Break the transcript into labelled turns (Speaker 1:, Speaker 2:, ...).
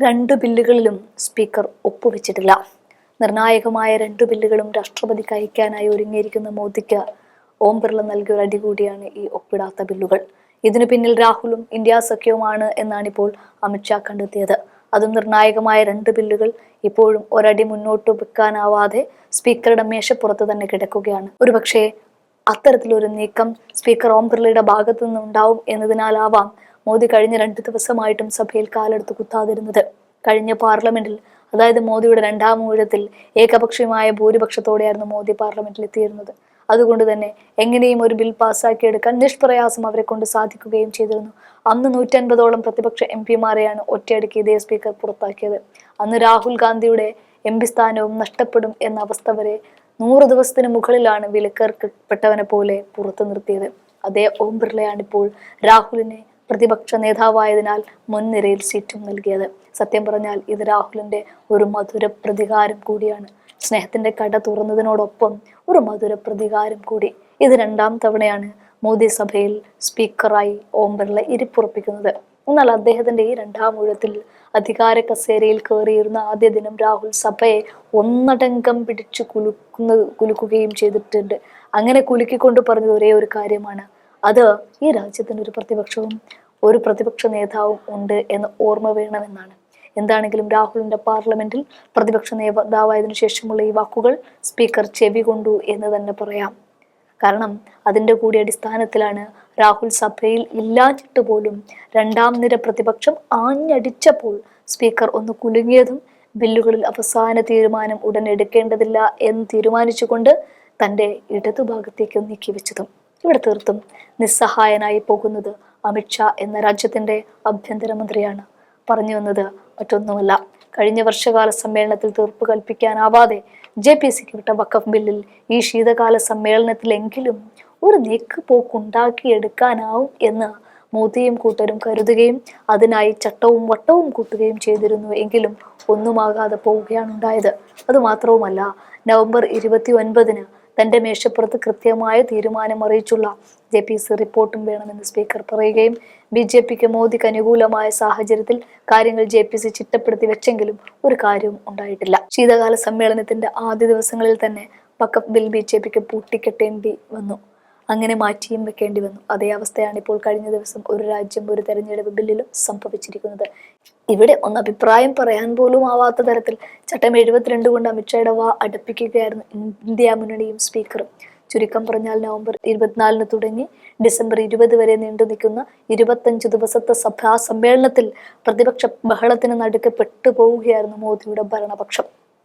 Speaker 1: രണ്ട് ബില്ലുകളിലും സ്പീക്കർ ഒപ്പുവെച്ചിട്ടില്ല. നിർണായകമായ രണ്ട് ബില്ലുകളും രാഷ്ട്രപതിക്ക് അയക്കാനായി ഒരുങ്ങിയിരിക്കുന്ന മോദിക്ക് ഓം ബിർള നൽകിയ ഒരു അടി കൂടിയാണ് ഈ ഒപ്പിടാത്ത ബില്ലുകൾ. ഇതിനു പിന്നിൽ രാഹുലും ഇന്ത്യ സഖ്യവുമാണ് എന്നാണ് ഇപ്പോൾ അമിത്ഷാ കണ്ടെത്തിയത്. അതും നിർണായകമായ രണ്ട് ബില്ലുകൾ ഇപ്പോഴും ഒരടി മുന്നോട്ട് വെക്കാനാവാതെ സ്പീക്കറുടെ മേശപ്പുറത്ത് തന്നെ കിടക്കുകയാണ്. ഒരുപക്ഷെ അത്തരത്തിലൊരു നീക്കം സ്പീക്കർ ഓം ബിർളയുടെ ഭാഗത്തു നിന്നുണ്ടാവും എന്നതിനാലാവാം മോദി കഴിഞ്ഞ രണ്ട് ദിവസമായിട്ടും സഭയിൽ കാലെടുത്ത് കുത്താതിരുന്നത്. കഴിഞ്ഞ പാർലമെന്റിൽ അതായത് മോദിയുടെ രണ്ടാം ഊഴത്തിൽ ഏകപക്ഷീയമായ ഭൂരിപക്ഷത്തോടെയായിരുന്നു മോദി പാർലമെന്റിൽ എത്തിയിരുന്നത് അതുകൊണ്ട് തന്നെ എങ്ങനെയും ഒരു ബിൽ പാസ്സാക്കിയെടുക്കാൻ നിഷ്പ്രയാസം അവരെ കൊണ്ട് സാധിക്കുകയും ചെയ്തിരുന്നു. അന്ന് നൂറ്റൻപതോളം പ്രതിപക്ഷ എം പിമാരെയാണ് ഒറ്റയടിക്ക് ഇതേ സ്പീക്കർ പുറത്താക്കിയത്. അന്ന് രാഹുൽ ഗാന്ധിയുടെ എം പി സ്ഥാനവും നഷ്ടപ്പെടും എന്ന അവസ്ഥ വരെ നൂറ് ദിവസത്തിന് മുകളിലാണ് വിലക്കേർക്കപ്പെട്ടവനെ പോലെ പുറത്തു നിർത്തിയത്. അതേ ഓം ബിർളയാണിപ്പോൾ രാഹുലിനെ പ്രതിപക്ഷ നേതാവായതിനാൽ മുൻനിരയിൽ സീറ്റും നൽകിയത്. സത്യം പറഞ്ഞാൽ ഇത് രാഹുലിന്റെ ഒരു മധുര പ്രതികാരം കൂടിയാണ്. സ്നേഹത്തിന്റെ കട തുറന്നതിനോടൊപ്പം ഒരു മധുര പ്രതികാരം കൂടി. ഇത് രണ്ടാം തവണയാണ് മോദി സഭയിൽ സ്പീക്കറായി ഓം ബിർള ഇരിപ്പുറപ്പിക്കുന്നത്. എന്നാൽ അദ്ദേഹത്തിന്റെ ഈ രണ്ടാം ഊഴത്തിൽ അധികാര കസേരയിൽ കയറിയിരുന്ന ആദ്യ ദിനം രാഹുൽ സഭയെ ഒന്നടങ്കം പിടിച്ചു കുലുക്കുന്ന കുലുക്കുകയും ചെയ്തിട്ടുണ്ട്. അങ്ങനെ കുലുക്കിക്കൊണ്ട് പറഞ്ഞത് ഒരേ ഒരു കാര്യമാണ്. അത് ഈ രാജ്യത്തിന് ഒരു പ്രതിപക്ഷവും ഒരു പ്രതിപക്ഷ നേതാവും ഉണ്ട് എന്ന് ഓർമ്മ വേണമെന്നാണ്. എന്താണെങ്കിലും രാഹുലിന്റെ പാർലമെന്റിൽ പ്രതിപക്ഷ നേതാവായതിനു ശേഷമുള്ള ഈ വാക്കുകൾ സ്പീക്കർ ചെവി കൊണ്ടു എന്ന് തന്നെ പറയാം. കാരണം അതിന്റെ കൂടി അടിസ്ഥാനത്തിലാണ് രാഹുൽ സഭയിൽ ഇല്ലാഞ്ഞിട്ട് പോലും രണ്ടാം നിര പ്രതിപക്ഷം ആഞ്ഞടിച്ചപ്പോൾ സ്പീക്കർ ഒന്ന് കുലുങ്ങിയതും ബില്ലുകളിൽ അവസാന തീരുമാനം ഉടൻ എടുക്കേണ്ടതില്ല എന്ന് തീരുമാനിച്ചുകൊണ്ട് തന്റെ ഇടതുഭാഗത്തേക്ക് നീക്കി വെച്ചതും ഇവിടെ തീർത്തും നിസ്സഹായനായി പോകുന്നത് അമിത്ഷാ എന്ന രാജ്യത്തിന്റെ ആഭ്യന്തരമന്ത്രിയാണ്. പറഞ്ഞു വന്നത് മറ്റൊന്നുമല്ല. കഴിഞ്ഞ വർഷകാല സമ്മേളനത്തിൽ തീർപ്പ് കൽപ്പിക്കാനാവാതെ ജെ പി സിക്ക് വിട്ട വക്കഫ് ബില്ലിൽ ഈ ശീതകാല സമ്മേളനത്തിലെങ്കിലും ഒരു നീക്ക് പോക്കുണ്ടാക്കിയെടുക്കാനാവും എന്ന് മോദിയും കൂട്ടരും കരുതുകയും അതിനായി ചട്ടവും വട്ടവും കൂട്ടുകയും ചെയ്തിരുന്നു എങ്കിലും ഒന്നുമാകാതെ പോവുകയാണ് ഉണ്ടായത്. അതുമാത്രവുമല്ല നവംബർ ഇരുപത്തി ഒൻപതിന് തന്റെ മേശപ്പുറത്ത് കൃത്യമായ തീരുമാനം അറിയിച്ചുള്ള ജെ പി സി റിപ്പോർട്ടും വേണമെന്ന് സ്പീക്കർ പറയുകയും ബി ജെ പിക്ക് മോദിക്ക് അനുകൂലമായ സാഹചര്യത്തിൽ കാര്യങ്ങൾ ജെ പി സി ചിട്ടപ്പെടുത്തി വെച്ചെങ്കിലും ഒരു കാര്യവും ഉണ്ടായിട്ടില്ല. ശീതകാല സമ്മേളനത്തിന്റെ ആദ്യ ദിവസങ്ങളിൽ തന്നെ പക്കപ്പ് ബിൽ ബി ജെ പിക്ക് പൂട്ടിക്കെട്ടേണ്ടി വന്നു. അങ്ങനെ മാറ്റിയും വെക്കേണ്ടി വന്നു. അതേ അവസ്ഥയാണ് ഇപ്പോൾ കഴിഞ്ഞ ദിവസം ഒരു രാജ്യം ഒരു തെരഞ്ഞെടുപ്പ് ബില്ലിലും സംഭവിച്ചിരിക്കുന്നത്. ഇവിടെ ഒന്ന് അഭിപ്രായം പറയാൻ പോലും ആവാത്ത തരത്തിൽ ചട്ടം എഴുപത്തിരണ്ട് കൊണ്ട് അമിത്ഷായുടെ വാ അടുപ്പിക്കുകയായിരുന്നു ഇന്ത്യ മുന്നണിയും സ്പീക്കറും. ചുരുക്കം പറഞ്ഞാൽ നവംബർ ഇരുപത്തിനാലിന് തുടങ്ങി ഡിസംബർ ഇരുപത് വരെ നീണ്ടു നിൽക്കുന്ന ഇരുപത്തഞ്ച് ദിവസത്തെ സഭാ സമ്മേളനത്തിൽ പ്രതിപക്ഷ ബഹളത്തിന് നടുക്ക് പെട്ടുപോവുകയായിരുന്നു മോദിയുടെ ഭരണപക്ഷം.